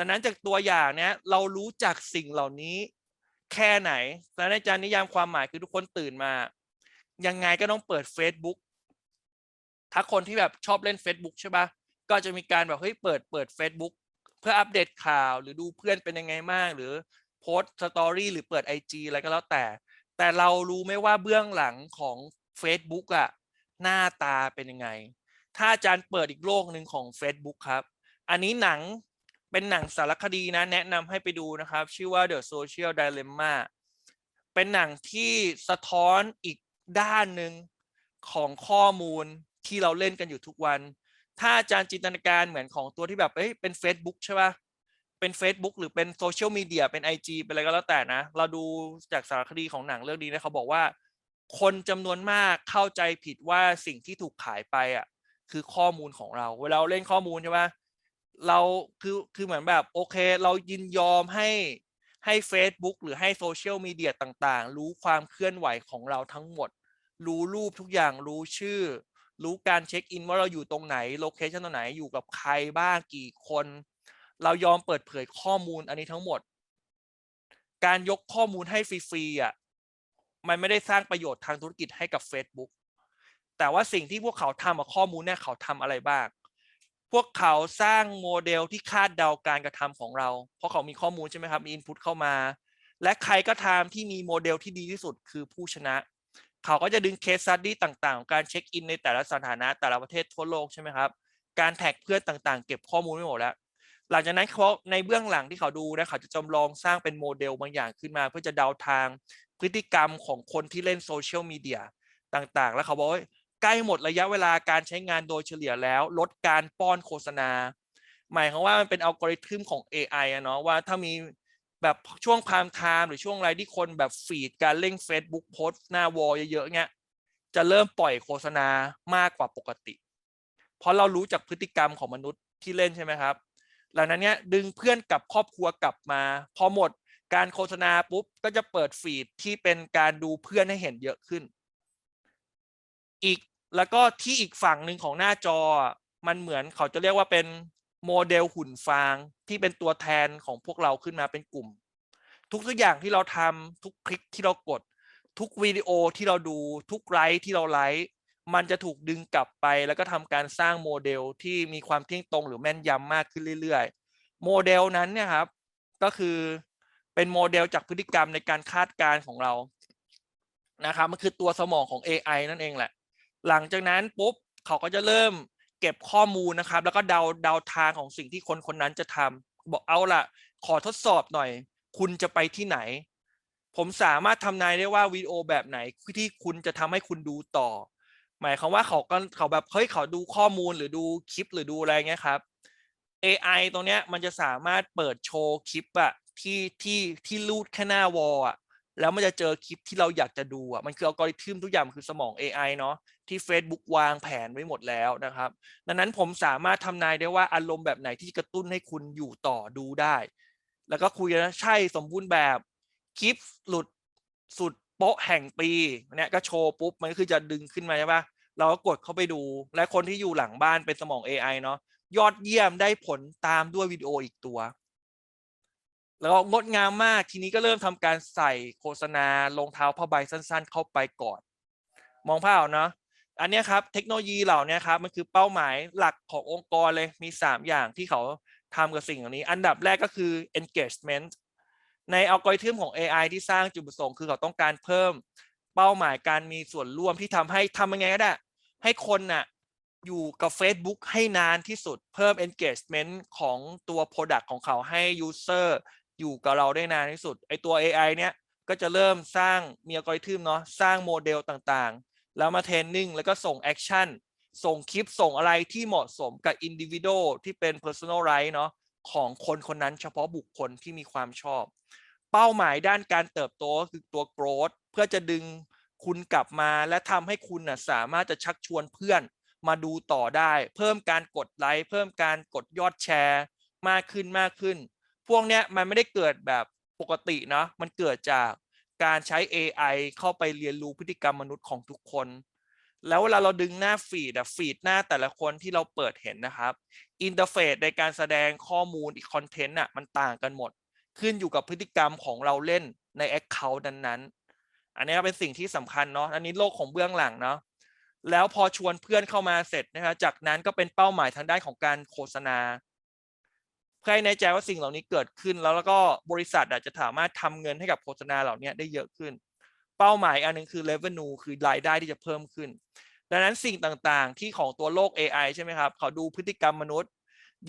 ดังนั้นจากตัวอย่างเนี้ยเรารู้จักสิ่งเหล่านี้แค่ไหนแต่ในอาจารย์นิยามความหมายคือทุกคนตื่นมา ยังไงก็ต้องเปิด Facebook ถ้าคนที่แบบชอบเล่น Facebook ใช่ปะก็จะมีการแบบเฮ้ยเปิดเปิด Facebook เพื่ออัปเดตข่าวหรือดูเพื่อนเป็นยังไงมากหรือโพสสตอรี่หรือเปิด IG อะไรก็แล้วแต่ แต่เรารู้ไหมว่าเบื้องหลังของ Facebook อะหน้าตาเป็นยังไง ถ้าอาจารย์เปิดอีกโลกหนึ่งของ Facebook ครับ อันนี้หนัง เป็นหนังสารคดีนะแนะนำให้ไปดูนะครับ ชื่อว่า The Social Dilemma เป็นหนังที่สะท้อนอีกด้านหนึ่งของข้อมูลที่เราเล่นกันอยู่ทุกวัน ถ้าอาจารย์จินตนาการเหมือนของตัวที่แบบเอ้ยเป็น Facebook ใช่ปะเป็น Facebook หรือเป็นโซเชียลมีเดียเป็น IG เป็นอะไรก็แล้วแต่นะ เราดูจากสารคดีของหนังเรื่องนี้นะเขาบอกว่า คนจำนวนมากเข้าใจผิดว่าสิ่งที่ถูกขายไปอะคือข้อมูลของเรา เวลาเราเล่นข้อมูลใช่ปะ เราคือคือเหมือนแบบโอเค เรายินยอมให้ให้ Facebook หรือให้โซเชียลมีเดียต่างๆ รู้ความเคลื่อนไหวของเราทั้งหมด รู้รูปทุกอย่างรู้ชื่อ รู้การเช็คอินว่าเราอยู่ตรงไหนโลเคชันตรงไหนอยู่กับใครบ้างกี่คน เรายอมเปิดเผยข้อมูลอันนี้ทั้งหมด การยกข้อมูลให้ฟรีๆอะมันไม่ได้สร้างประโยชน์ทางธุรกิจให้กับ Facebook แต่ว่าสิ่งที่พวกเขาทำกับข้อมูลเนี่ยเขาทำอะไรบ้าง พวกเขาสร้างโมเดลที่คาดเดาการกระทำของเรา เพราะเขามีข้อมูลใช่ไหมครับ มีอินพุตเข้ามา และใครก็ตามที่มีโมเดลที่ดีที่สุดคือผู้ชนะ เขาก็จะดึงเคส s ั u ดี้ต่างๆ ของการเช็คอินในแต่ละสถานะแต่ละประเทศทั่วโลกใช่ไหมครับ การแท็กเพื่อนต่างๆ เก็บข้อมูลไว้หมดแล้ว หลังจากนั้นเขาในเบื้องหลังที่เขาดูนะเขาจะจำลองสร้างเป็นโมเดลบางอย่างขึ้นมา เพื่อจะเดาทางพฤติกรรมของคนที่เล่นโซเชียลมีเดียต่างๆ แล้วเขาบอกว่า ใกล้หมดระยะเวลาการใช้งานโดยเฉลี่ยแล้ว ลดการป้อนโฆษณา หมายความว่ามันเป็นอัลกอริทึมของ AI อะเนาะว่าถ้ามีแบบช่วงพามไทม์หรือช่วงอะไรที่คนแบบฟีดการเล่น Facebook โพสต์หน้าวอลเยอะๆเงี้ยจะเริ่มปล่อยโฆษณามากกว่าปกติ เพราะเรารู้จากพฤติกรรมของมนุษย์ที่เล่นใช่ไหมครับ หลังนั้นเนี้ยดึงเพื่อนกับครอบครัวกลับมา พอหมดการโฆษณาปุ๊บก็จะเปิดฟีดที่เป็นการดูเพื่อนให้เห็นเยอะขึ้น อีก แล้วก็ที่อีกฝั่งหนึ่งของหน้าจอ มันเหมือนเขาจะเรียกว่าเป็นโมเดลหุ่นฟางที่เป็นตัวแทนของพวกเราขึ้นมาเป็นกลุ่ม ทุกทุกอย่างที่เราทำทุกคลิกที่เรากด ทุกวิดีโอที่เราดูทุกไลค์ที่เราไลค์มันจะถูกดึงกลับไป แล้วก็ทำการสร้างโมเดลที่มีความเที่ยงตรงหรือแม่นยำมากขึ้นเรื่อยๆ โมเดลนั้นเนี่ยครับ ก็คือเป็นโมเดลจากพฤติกรรมในการคาดการณ์ของเรานะครับมันคือตัวสมองของ AI นั่นเองแหละ หลังจากนั้นปุ๊บเขาก็จะเริ่มเก็บข้อมูลนะครับ แล้วก็เดาเดาทางของสิ่งที่คนคนนั้นจะทำบอกเอาล่ะขอทดสอบหน่อย คุณจะไปที่ไหน ผมสามารถทำนายได้ว่าวิดีโอแบบไหนที่คุณจะทำให้คุณดูต่อ หมายความว่าเขาก็เขาแบบเฮ้ยเขาดูข้อมูลหรือดูคลิปหรือดูอะไรเงี้ยครับ AI ตรงเนี้ยมันจะสามารถเปิดโชว์คลิปอะที่ที่ที่รูดแค่หน้าวอลอะแล้วมันจะเจอคลิปที่เราอยากจะดูอะ มันคืออัลกอริทึมทุกอย่างคือสมอง AI เนาะ ที่ Facebook วางแผนไว้หมดแล้วนะครับ ดังนั้นผมสามารถทำนายได้ว่าอารมณ์แบบไหนที่กระตุ้นให้คุณอยู่ต่อดูได้ แล้วก็คุยนนะใช่สมบูรณ์แบบคลิปหลุดสุดโป๊ะแห่งปีเนี่ยก็โชว์ปุ๊บมันก็คือจะดึงขึ้นมาใช่ปะเราก็กดเข้าไปดู และคนที่อยู่หลังบ้านเป็นสมอง AI เนาะยอดเยี่ยมได้ผลตามด้วยวิดีโออีกตัว แล้วงดงามมากทีนี้ก็เริ่มทำการใส่โฆษณารองเท้าผ้าใบสั้น ๆ เข้าไปก่อน มองภาพเนาะ อันนี้ครับเทคโนโลยีเหล่านี้ครับมันคือเป้าหมายหลักขององค์กรเลยมี 3 อย่างที่เขาทำกับสิ่งเหล่านี้ อันดับแรกก็คือ engagement ในอัลกอริทึมของ AI ที่สร้างจุดประสงค์คือเขาต้องการเพิ่มเป้าหมายการมีส่วนร่วมที่ทำให้ทำยังไงก็ได้ ให้คนน่ะอยู่กับ Facebook ให้นานที่สุดเพิ่ม engagement ของตัว product ของเขาให้ user อยู่กับเราได้นานที่สุดไอตัว AI เนี้ยก็จะเริ่มสร้างมีอัลกอริทึมเนาะสร้างโมเดลต่าง แล้วมาเทรนนิ่งแล้วก็ส่งแอคชั่นส่งคลิปส่งอะไรที่เหมาะสมกับอินดิวิ a l ที่เป็น personal right เนาะของคนคนนั้นเฉพาะบุคคลที่มีความชอบ เป้าหมายด้านการเติบโตคือตัว growth เพื่อจะดึงคุณกลับมาและทำให้คุณนะสามารถจะชักชวนเพื่อนมาดูต่อได้ เพิ่มการกดไลค์เพิ่มการกดยอดแชร์ มากขึ้นมากขึ้น พวกเนี้ยมันไม่ได้เกิดแบบปกตินะมันเกิดจาก การใช้ AI เข้าไปเรียนรู้พฤติกรรมมนุษย์ของทุกคน แล้วเวลาเราดึงหน้าฟีดอะฟีดหน้าแต่ละคนที่เราเปิดเห็นนะครับอินเทอร์เฟซในการแสดงข้อมูลอีกคอนเทนต์อะมันต่างกันหมด ขึ้นอยู่กับพฤติกรรมของเราเล่นใน Account นั้นๆ อันนี้เป็นสิ่งที่สำคัญเนาะอันนี้โลกของเบื้องหลังเนาะแล้วพอชวนเพื่อนเข้ามาเสร็จนะครับจากนั้นก็เป็นเป้าหมายทางด้านของการโฆษณา เพื่อให้แน่ใจว่าสิ่งเหล่านี้เกิดขึ้น แล้วแล้วก็บริษัทอาจจะสามารถทำเงินให้กับโฆษณาเหล่านี้ได้เยอะขึ้น เป้าหมายอันหนึงคือ revenue คือรายได้ที่จะเพิ่มขึ้น ดังนั้นสิ่งต่างๆ ที่ของตัวโลก AI ใช่ไหมครับเขาดูพฤติกรรมมนุษย์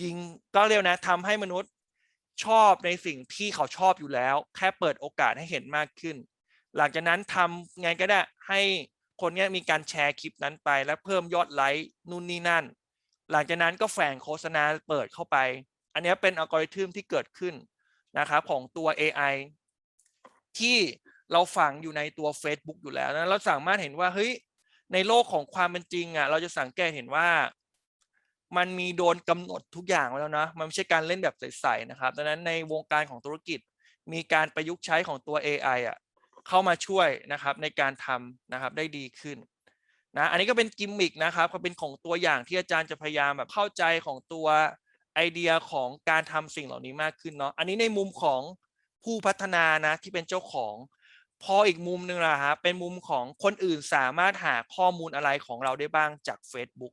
ยิงก็เรียกนะทำให้มนุษย์ชอบในสิ่งที่เขาชอบอยู่แล้ว แค่เปิดโอกาสให้เห็นมากขึ้น หลังจากนั้นทำไงก็ได้ให้คนนี้มีการแชร์คลิปนั้นไป แล้วเพิ่มยอดไลค์นู่นนี่นั่น หลังจากนั้นก็แฝงโฆษณาเปิดเข้าไป อันนี้เป็นอัลกอริทึมที่เกิดขึ้นนะครับของตัว AI ที่เราฝังอยู่ในตัว Facebook อยู่แล้วนะเราสามารถเห็นว่าเฮ้ยในโลกของความเป็นจริงอะเราจะสังเกตเห็นว่า มันมีโดนกำหนดทุกอย่างไว้แล้วนะมันไม่ใช่การเล่นแบบใสๆนะครับดังนั้นในวงการของธุรกิจมีการประยุกต์ใช้ของตัว AI อะเข้ามาช่วยนะครับในการทำนะครับได้ดีขึ้นนะอันนี้ก็เป็นกิมมิกนะครับก็เป็นของตัวอย่างที่อาจารย์จะพยายามแบบเข้าใจของตัว ไอเดียของการทำสิ่งเหล่านี้มากขึ้นเนาะอันนี้ในมุมของผู้พัฒนานะที่เป็นเจ้าของ พออีกมุมหนึ่งละฮะเป็นมุมของคนอื่นสามารถหาข้อมูลอะไรของเราได้บ้างจาก Facebook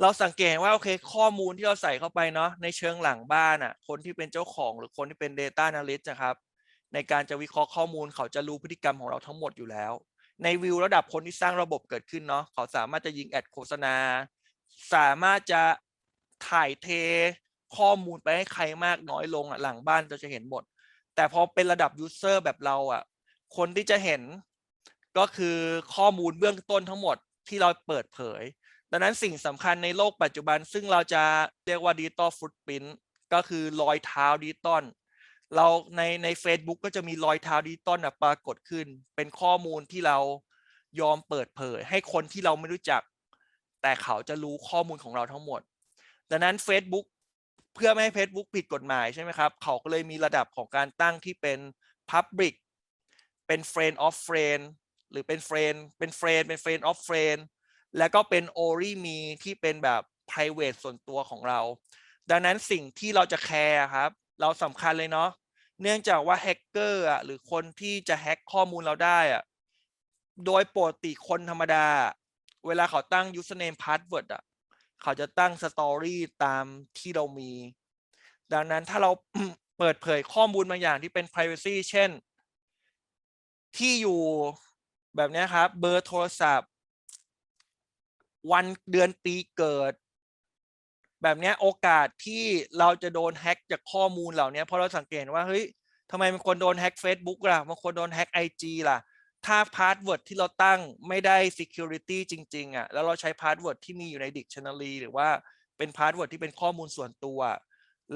เราสังเกตว่าโอเคข้อมูลที่เราใส่เข้าไปเนาะในเชิงหลังบ้านอะคนที่เป็นเจ้าของหรือคนที่เป็น Data Analyst นะครับ ในการจะวิเคราะห์ข้อมูลเขาจะรู้พฤติกรรมของเราทั้งหมดอยู่แล้ว ในวิวระดับคนที่สร้างระบบเกิดขึ้นเนาะเขาสามารถจะยิงแอดโฆษณา สามารถจะถ่ายเท ข้อมูลไปให้ใครมากน้อยลงอะหลังบ้านเราจะเห็นหมด แต่พอเป็นระดับยูเซอร์แบบเราอะ คนที่จะเห็นก็คือข้อมูลเบื้องต้นทั้งหมดที่เราเปิดเผย ดังนั้นสิ่งสำคัญในโลกปัจจุบัน ซึ่งเราจะเรียกว่าดิจิตอลฟุตพิ้นก็คือรอยเท้าดิจิตอลเราในใน Facebook ก็จะมีรอยเท้าดิจิตอลนะปรากฏขึ้น เป็นข้อมูลที่เรายอมเปิดเผย ให้คนที่เราไม่รู้จัก แต่เขาจะรู้ข้อมูลของเราทั้งหมด ดังนั้น Facebook พื่อไม่ให้ Facebook ผิดกฎหมายใช่ไหมครับ เขาก็เลยมีระดับของการตั้งที่เป็น Public เป็น Friend of Friend หรือเป็น Friend เป็น Friend เป็น Friend of Friend แล้วก็เป็น Only Me ที่เป็นแบบ private ส่วนตัวของเรา ดังนั้นสิ่งที่เราจะแคร์ครับ เราสำคัญเลยเนาะเนื่องจากว่าแฮกเกอร์อะหรือคนที่จะแฮกข้อมูลเราได้อะโดยปกติคนธรรมดา เวลาเขาตั้ง username password อะ เขาจะตั้งสตอรี่ตามที่เรามี ดังนั้นถ้าเราเปิดเผยข้อมูลบางอย่างที่เป็น privacy เช่น ที่อยู่แบบนี้ครับ เบอร์โทรศัพท์ วันเดือนปีเกิด แบบนี้โอกาสที่เราจะโดนแฮ็กจากข้อมูลเหล่านี้เพราะเราสังเกตว่าเฮ้ยทำไมบางคนโดนแฮ็ก Facebook ล่ะบางคนโดนแฮ็ก IG ล่ะ ถ้าพาสเวิร์ดที่เราตั้งไม่ได้ security จริงๆอะแล้วเราใช้พาสเวิร์ดที่มีอยู่ใน dictionary หรือว่าเป็นพาสเวิร์ดที่เป็นข้อมูลส่วนตัว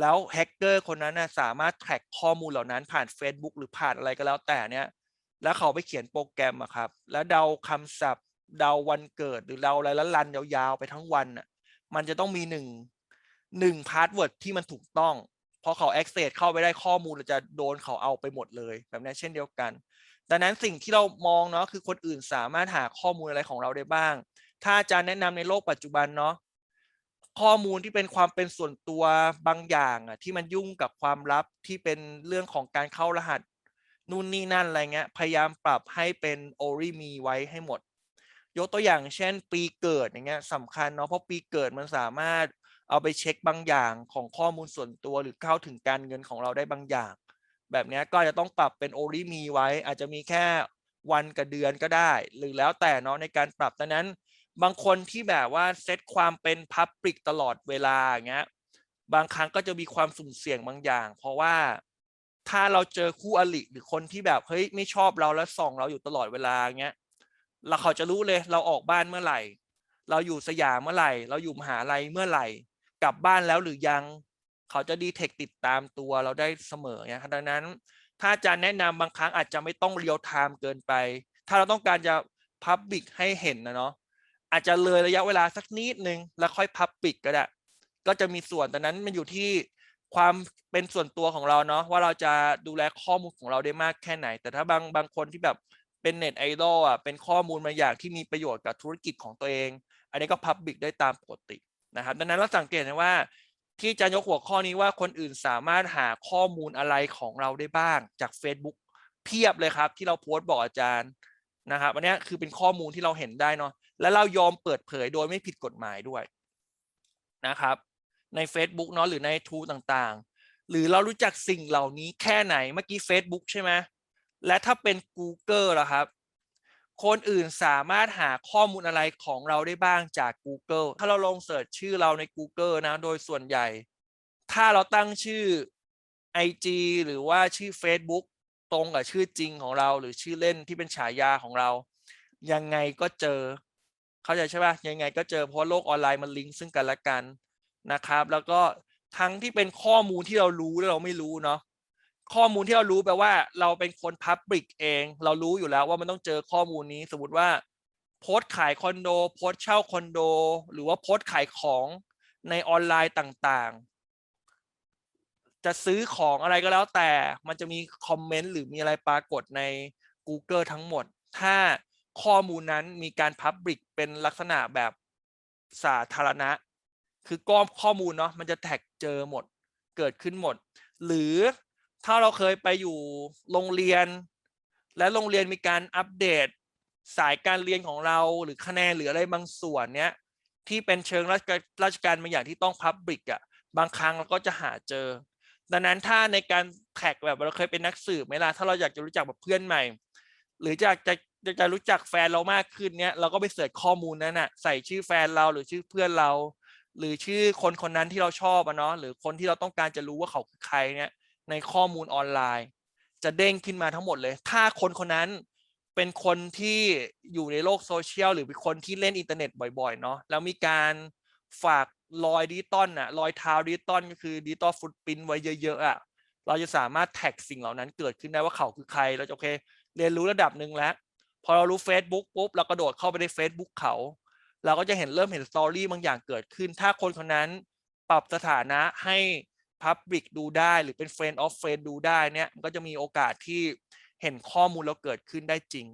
แล้วแฮกเกอร์คนนั้นนะสามารถแท็กข้อมูลเหล่านั้นผ่าน Facebook หรือผ่านอะไรก็แล้วแต่เนี้ยแล้วเขาไปเขียนโปรแกรมอะครับ แล้วเดาคำศัพท์ เดาวันเกิดหรือเดาอะไรแล้วรันยาวๆไปทั้งวันอะมันจะต้องมีหนึ่งหนึ่งพาสเวิร์ดที่มันถูกต้องพอเขา access เข้าไปได้ข้อมูลเราจะโดนเขาเอาไปหมดเลย แบบนี้เช่นเดียวกัน ดังนั้นสิ่งที่เรามองเนาะคือคนอื่นสามารถหาข้อมูลอะไรของเราได้บ้าง ถ้าอาจารย์แนะนำในโลกปัจจุบันเนาะข้อมูลที่เป็นความเป็นส่วนตัวบางอย่างอะที่มันยุ่งกับความลับที่เป็นเรื่องของการเข้ารหัสนู่นนี่นั่นอะไรเงี้ยพยายามปรับให้เป็นโอริมีไว้ให้หมด ยกตัวอย่างเช่น ปีเกิดอย่างเงี้ยสำคัญเนาะเพราะปีเกิดมันสามารถเอาไปเช็คบางอย่างของข้อมูลส่วนตัวหรือเข้าถึงการเงินของเราได้บางอย่าง แบบนี้ก็จะต้องปรับเป็นโอริมีไว้ อาจจะมีแค่วันกับเดือนก็ได้ หรือแล้วแต่เนาะในการปรับดังนั้น บางคนที่แบบว่าเซตความเป็นพับปริกตลอดเวลาอย่างเงี้ยบางครั้งก็จะมีความสุ่มเสี่ยงบางอย่าง เพราะว่าถ้าเราเจอคู่อริหรือคนที่แบบเฮ้ยไม่ชอบเราแล้วส่องเราอยู่ตลอดเวลาเงี้ยเราเขาจะรู้เลยเราออกบ้านเมื่อไหร่ เราอยู่สยามเมื่อไหร่ เราอยู่มหาลัยเมื่อไหร่ กลับบ้านแล้วหรือยัง เขาจะดีเทคติดตามตัวเราได้เสมอเนี่ยดังนั้น ถ้าอาจารย์แนะนำบางครั้งอาจจะไม่ต้องเรียลไทม์เกินไป ถ้าเราต้องการจะพับบิกให้เห็นนะเนาะอาจจะเลยระยะเวลาสักนิดนึงแล้วค่อยพับบิกก็ได้ ก็จะมีส่วนแต่นั้นมันอยู่ที่ความเป็นส่วนตัวของเราเนาะว่าเราจะดูแลข้อมูลของเราได้มากแค่ไหน แต่ถ้าบางบางคนที่แบบเป็นเน็ตไอดอลอะเป็นข้อมูลบางอย่างที่มีประโยชน์กับธุรกิจของตัวเอง อันนี้ก็พับบิกได้ตามปกตินะครับดังนั้นเราสังเกตนะว่า ที่จะยกหัวข้อนี้ว่าคนอื่นสามารถหาข้อมูลอะไรของเราได้บ้างจาก Facebook เพียบเลยครับ ที่เราโพสต์บอกอาจารย์นะครับอันนี้คือเป็นข้อมูลที่เราเห็นได้เนาะและเรายอมเปิดเผยโดยไม่ผิดกฎหมายด้วยนะครับใน Facebook เนาะหรือในทูต่างๆ หรือเรารู้จักสิ่งเหล่านี้แค่ไหนเมื่อกี้ Facebook ใช่ไหมและถ้าเป็น Google ล่ะครับ คนอื่นสามารถหาข้อมูลอะไรของเราได้บ้างจาก Google ถ้าเราลองเสิร์ชชื่อเราใน Google นะ โดยส่วนใหญ่ ถ้าเราตั้งชื่อ IG หรือว่าชื่อ Facebook ตรงกับชื่อจริงของเรา หรือชื่อเล่นที่เป็นฉายาของเรา ยังไงก็เจอ เข้าใจใช่ปะยังไงก็เจอเพราะโลกออนไลน์มันลิงก์ซึ่งกันและกันนะครับ แล้วก็ทั้งที่เป็นข้อมูลที่เรารู้และเราไม่รู้เนาะ ข้อมูลที่เรารู้แปลว่า เราเป็นคนพับบิกเอง เรารู้อยู่แล้วว่ามันต้องเจอข้อมูลนี้ สมมติว่า โพสต์ขายคอนโด โพสต์เช่าคอนโด หรือว่าโพสต์ขายของในออนไลน์ต่างๆ จะซื้อของอะไรก็แล้วแต่ มันจะมีคอมเมนต์หรือมีอะไรปรากฏใน Google ทั้งหมด ถ้าข้อมูลนั้นมีการพับบิกเป็นลักษณะแบบสาธารณะ คือก้อมข้อมูลเนาะมันจะแท็กเจอหมด เกิดขึ้นหมด หรือ ถ้าเราเคยไปอยู่โรงเรียน และโรงเรียนมีการอัปเดต สายการเรียนของเราหรือคะแนนหรืออะไรบางส่วนเนี้ยที่เป็นเชิงราชการราชการบางอย่างที่ต้องพับบิกอะบางครั้งเราก็จะหาเจอ ดังนั้นถ้าในการแท็กแบบเราเคยเป็นนักสืบไหมล่ะถ้าเราอยากจะรู้จักแบบเพื่อนใหม่ หรืออยากจะจะจะรู้จักแฟนเรามากขึ้นเนี้ยเราก็ไปเสิร์ชข้อมูลนั้นน่ะใส่ชื่อแฟนเราหรือชื่อเพื่อนเรา หรือชื่อคนคนนั้นที่เราชอบอะเนาะหรือคนที่เราต้องการจะรู้ว่าเขาคือใครเนี่ย ในข้อมูลออนไลน์ จะเด้งขึ้นมาทั้งหมดเลย ถ้าคนคนนั้นเป็นคนที่อยู่ในโลกโซเชียลหรือเป็นคนที่เล่นอินเทอร์เน็ตบ่อยๆเนาะแล้วมีการฝากรอยดิจิตอลอะรอยเท้าดิจิตอลก็คือดิจิตอลฟุตปินไว้เยอะๆอะเราจะสามารถแท็กสิ่งเหล่านั้นเกิดขึ้นได้ว่าเขาคือใครเราจะโอเค เรียนรู้ระดับหนึ่งแล้ว พอเรารู้ Facebook ปุ๊บเรากระโดดเข้าไปใน Facebook เขา เราก็จะเห็นเริ่มเห็นสตอรี่บางอย่างเกิดขึ้น ถ้าคนคนนั้นปรับสถานะให้ Public ดูได้ หรือเป็น Friend of Friend ดูได้เนี่ยมันก็จะมีโอกาสที่เห็นข้อมูลเราเกิดขึ้นได้จริง